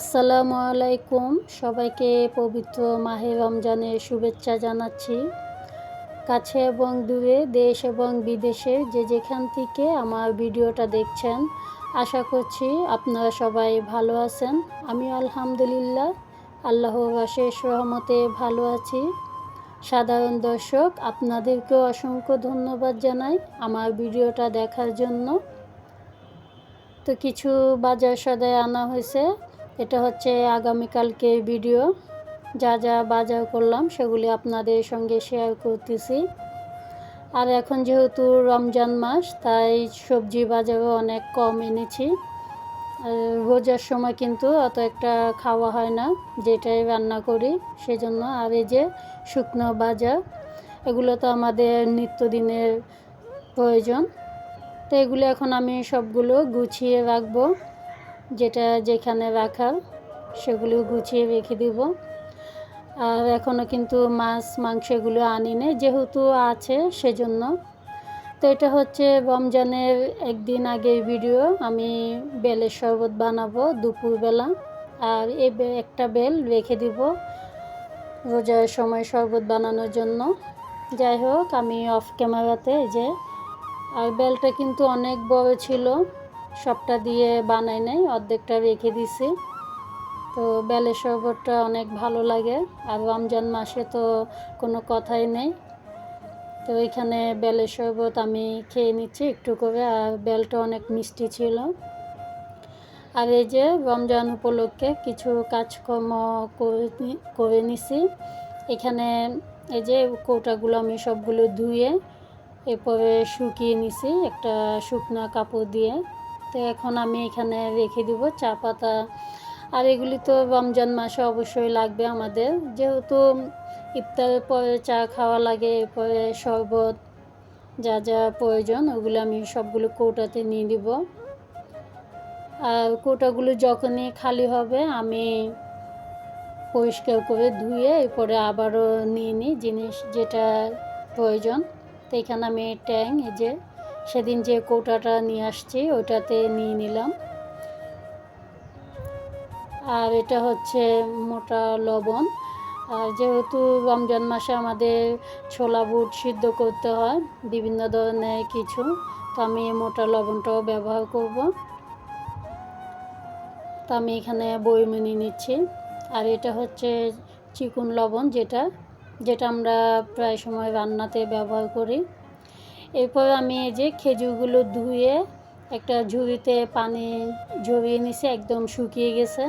আসসালামু আলাইকুম। সবাইকে পবিত্র মাহে রমজানের শুভেচ্ছা জানাচ্ছি। কাছে এবং দূরে দেশ এবং বিদেশে যে যেখান থেকে আমার ভিডিওটা দেখছেন, আশা করছি আপনারা সবাই ভালো আছেন। আমি আলহামদুলিল্লাহ, আল্লাহর অশেষ রহমতে ভালো আছি। সাধারণ দর্শক, আপনাদেরকেও অসংখ্য ধন্যবাদ জানাই আমার ভিডিওটা দেখার জন্য। তো কিছু বাজার সদায় আনা হয়েছে। এটা হচ্ছে আগামীকালকে ভিডিও। যা যা বাজার করলাম, সেগুলি আপনাদের সঙ্গে শেয়ার করতেছি। আর এখন যেহেতু রমজান মাস, তাই সবজি বাজারও অনেক কম এনেছি। রোজার সময় কিন্তু অত একটা খাওয়া হয় না, যেটাই রান্না করি, সেজন্য। আর এই যে শুকনো বাজার, এগুলো তো আমাদের নিত্যদিনের প্রয়োজন। তো এগুলো এখন আমি সবগুলো গুছিয়ে রাখব। যেটা যেখানে রাখার সেগুলো গুছিয়ে রেখে দিব। আর এখনও কিন্তু মাছ, মাংস এগুলো আনি নেই যেহেতু আছে সেজন্য। তো এটা হচ্ছে রমজানের একদিন আগের ভিডিও আমি বেলের শরবত বানাবো দুপুরবেলা। আর এই একটা বেল রেখে দিব রোজার সময় শরবত বানানোর জন্য। যাই হোক, আমি অফ ক্যামেরাতে যে, আর বেলটা কিন্তু অনেক বড় ছিল। সবটা দিয়ে বানাই নাই, অর্ধেকটা রেখে দিছি। তো বেলের শরবতটা অনেক ভালো লাগে, আর রমজান মাসে তো কোনো কথাই নেই। তো এখানে বেলের শরবত আমি খেয়ে নিচ্ছি একটু করে, আর বেলটা অনেক মিষ্টি ছিল। আর এই যে রমজান উপলক্ষে কিছু কাজকর্ম করে করে নিছি। এখানে এই যে কৌটাগুলো আমি সবগুলো ধুয়ে, এরপরে শুকিয়ে নিছি একটা শুকনা কাপড় দিয়ে। তো এখন আমি এখানে রেখে দিব চা পাতা। আর এগুলি তো রমজান মাসে অবশ্যই লাগবে আমাদের। যেহেতু ইফতারের পরে চা খাওয়া লাগে, এরপরে শরবত যা যা প্রয়োজন, ওগুলো আমি সবগুলো কৌটাতে নিয়ে দিব। আর কৌটাগুলো যখনই খালি হবে, আমি পরিষ্কার করে ধুয়ে এরপরে আবারও নিয়ে নিই জিনিস যেটা প্রয়োজন। তো এখানে আমি ট্যাং, এই যে সেদিন যে কৌটাটা নিয়ে আসছি, ওইটাতে নিয়ে নিলাম। আর এটা হচ্ছে মোটা লবণ। আর যেহেতু রমজান মাসে আমাদের ছোলা বুট সিদ্ধ করতে হয়, বিভিন্ন ধরনের কিছু, তো আমি মোটা লবণটাও ব্যবহার করব। তো আমি এখানে বই মেনে নিচ্ছি। আর এটা হচ্ছে চিকুন লবণ যেটা যেটা আমরা প্রায় সময় রান্নাতে ব্যবহার করি। এরপর আমি এই যে খেজুরগুলো ধুয়ে একটা ঝুড়িতে পানি ঝরিয়ে নিছি, একদম শুকিয়ে গেছে।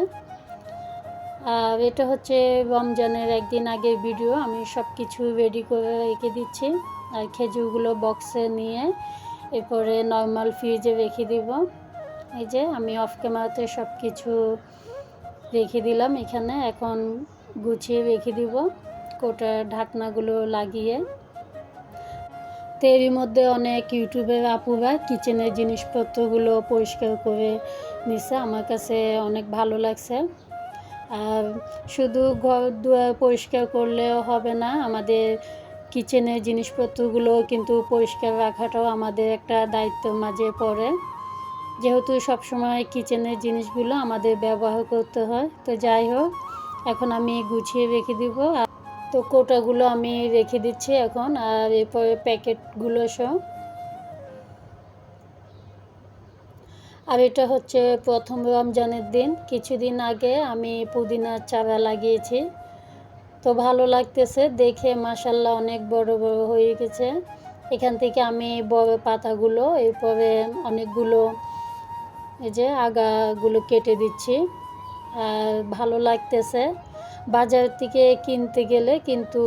আর এটা হচ্ছে রমজানের একদিন আগের ভিডিও আমি সব কিছু রেডি করে রেখে দিচ্ছি। আর খেজুরগুলো বক্সে নিয়ে এরপরে নর্মাল ফ্রিজে রেখে দিব। এই যে আমি অফ ক্যামেরাতে সব কিছু রেখে দিলাম, এখানে এখন গুছিয়ে রেখে দিব। কোটার ঢাকনাগুলো লাগিয়ে তো এরই মধ্যে অনেক ইউটিউবের আপুরা কিচেনের জিনিসপত্রগুলো পরিষ্কার করে নিছে। আমার কাছে অনেক ভালো লাগছে। আর শুধু ঘর দুয়ার পরিষ্কার করলেও হবে না, আমাদের কিচেনের জিনিসপত্রগুলো কিন্তু পরিষ্কার রাখাটাও আমাদের একটা দায়িত্ব মাঝে পড়ে। যেহেতু সবসময় কিচেনের জিনিসগুলো আমাদের ব্যবহার করতে হয়, তো যাই হোক, এখন আমি গুছিয়ে রেখে দিব। তো কোটাগুলো আমি রেখে দিচ্ছি এখন, আর এরপরে প্যাকেটগুলো সব। আর এটা হচ্ছে প্রথম রমজানের দিন। কিছুদিন আগে আমি পুদিনার চারা লাগিয়েছি। তো ভালো লাগতেছে, দেখে মাসাল্লাহ অনেক বড় বড় হয়ে গেছে। এখান থেকে আমি বড় পাতাগুলো, এরপরে অনেকগুলো এই যে আগাগুলো কেটে দিচ্ছি। আর ভালো লাগতেছে। বাজার থেকে কিনতে গেলে কিন্তু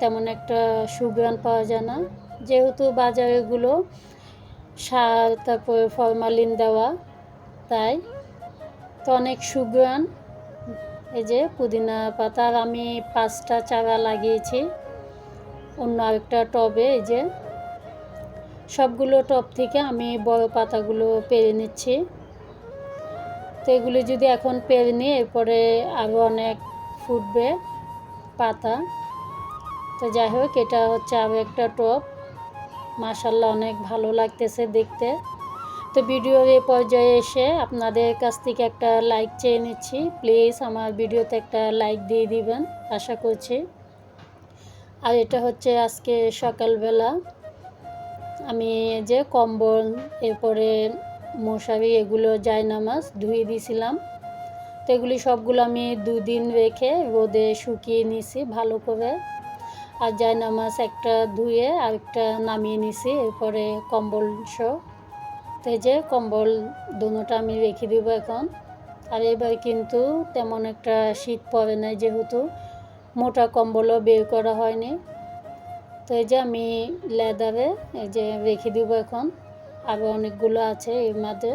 তেমন একটা সুগ্রাণ পাওয়া যায় না। যেহেতু বাজারেগুলো সার, তারপরে ফরমালিন দেওয়া, তাই তো অনেক সুগ্রাণ। এই যে পুদিনা পাতার আমি পাঁচটা চারা লাগিয়েছি। অন্য আরেকটা টবে, এই যে সবগুলো টব থেকে আমি বড় পাতাগুলো পেরে নিচ্ছি। তো এগুলো যদি এখন পেরে নিই, এরপরে আরও অনেক ফুটবে পাতা। তো যাই হোক, এটা হচ্ছে আরও একটা টপ। মাশাল্লাহ অনেক ভালো লাগতেছে দেখতে। তো ভিডিওর এই পর্যায়ে এসে আপনাদের কাছ থেকে একটা লাইক চেয়ে নিচ্ছি। প্লিজ আমার ভিডিওতে একটা লাইক দিয়ে দিবেন, আশা করছি। আর এটা হচ্ছে আজকে সকালবেলা। আমি যে কম্বল, এরপরে মশারি, এগুলো জায়নামাজ ধুয়ে দিয়েছিলাম তো এগুলি সবগুলো আমি দুদিন রেখে রোদে শুকিয়ে নিছি ভালো করে। আর জায়নামাজ একটা ধুয়ে আর একটা নামিয়ে নিছি এরপরে কম্বল তো যে কম্বল দুটোটা আমি রেখে দেবো এখন। আর এবার কিন্তু তেমন একটা শীত পড়ে নাই যেহেতু, মোটা কম্বলও বের করা হয়নি। তো এই যে আমি লেদারে এই যে রেখে দিব এখন। আরও অনেকগুলো আছে এর মধ্যে।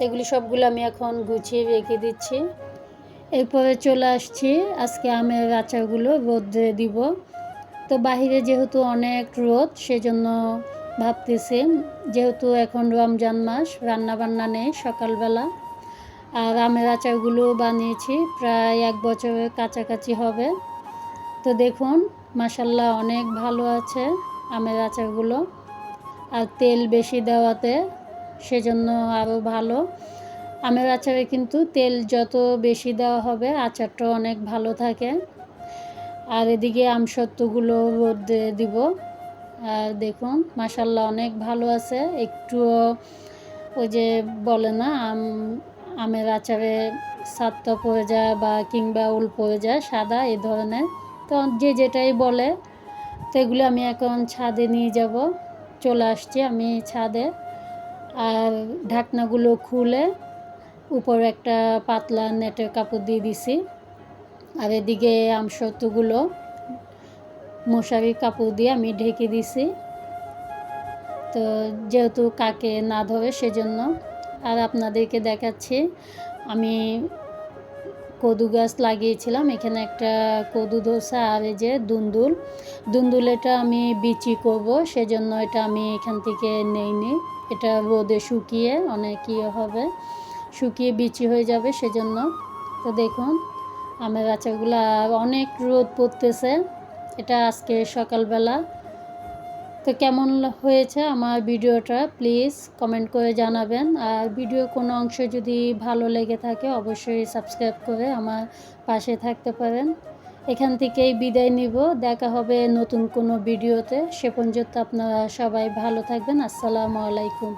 তো এগুলি সবগুলো আমি এখন গুছিয়ে রেখে দিচ্ছি। এরপরে চলে আসছি, আজকে আমের আচারগুলো রোদে দিব। তো বাহিরে যেহেতু অনেক রোদ, সেজন্য ভাবতেছি যেহেতু এখন রমজান মাস রান্না বান্না নেই সকালবেলা। আর আমের আচারগুলো বানিয়েছি, প্রায় এক বছরের কাছাকাছি হবে। তো দেখুন মাসাল্লাহ অনেক ভালো আছে আমের আচারগুলো। আর তেল বেশি দেওয়াতে সেজন্য আরও ভালো। আমের আচারে কিন্তু তেল যত বেশি দেওয়া হবে আচারটা অনেক ভালো থাকে। আর এদিকে আমসত্ত্বগুলো রোদে দিব। আর দেখুন মাসাল্লাহ অনেক ভালো আছে। একটুও ওই যে বলে না, আম, আমের আচারে সাতটা পড়ে যায় বা কিংবা উল পড়ে যায়, সাদা এই ধরনের। তো যে যেটাই বলে, তো এগুলো আমি এখন ছাদে নিয়ে যাব। চলে আসছি আমি ছাদে। আর ঢাকনাগুলো খুলে উপরে একটা পাতলা নেটের কাপড় দিয়ে দিছি। আর এদিকে আমসত্বগুলো মশারির কাপড় দিয়ে আমি ঢেকে দিছি। তো যেহেতু কাকে না ধরে সেজন্য আর আপনাদেরকে দেখাচ্ছি, আমি কদু গাছ লাগিয়েছিলাম। এখানে একটা কদু ধোসা আর এই যে দুন্দুল। দুন্দুল এটা আমি বিচি করব, সেজন্য এটা আমি এখান থেকে নেইনি। এটা রোদে শুকিয়ে অনেক ইয়ে হবে, শুকিয়ে বিচি হয়ে যাবে সেজন্য। তো দেখুন, আমের আচারগুলো অনেক রোদ পড়তেছে। এটা আজকে সকালবেলা তো কেমন হয়েছে আমার ভিডিওটা? প্লিজ কমেন্ট করে জানাবেন। আর ভিডিও কোনো অংশ যদি ভালো লেগে থাকে, অবশ্যই সাবস্ক্রাইব করে আমার পাশে থাকতে পারেন। এখান থেকেই বিদায় নিব। দেখা হবে নতুন কোনো ভিডিওতে। সে পর্যন্ত আপনারা সবাই ভালো থাকবেন। আসসালামু আলাইকুম।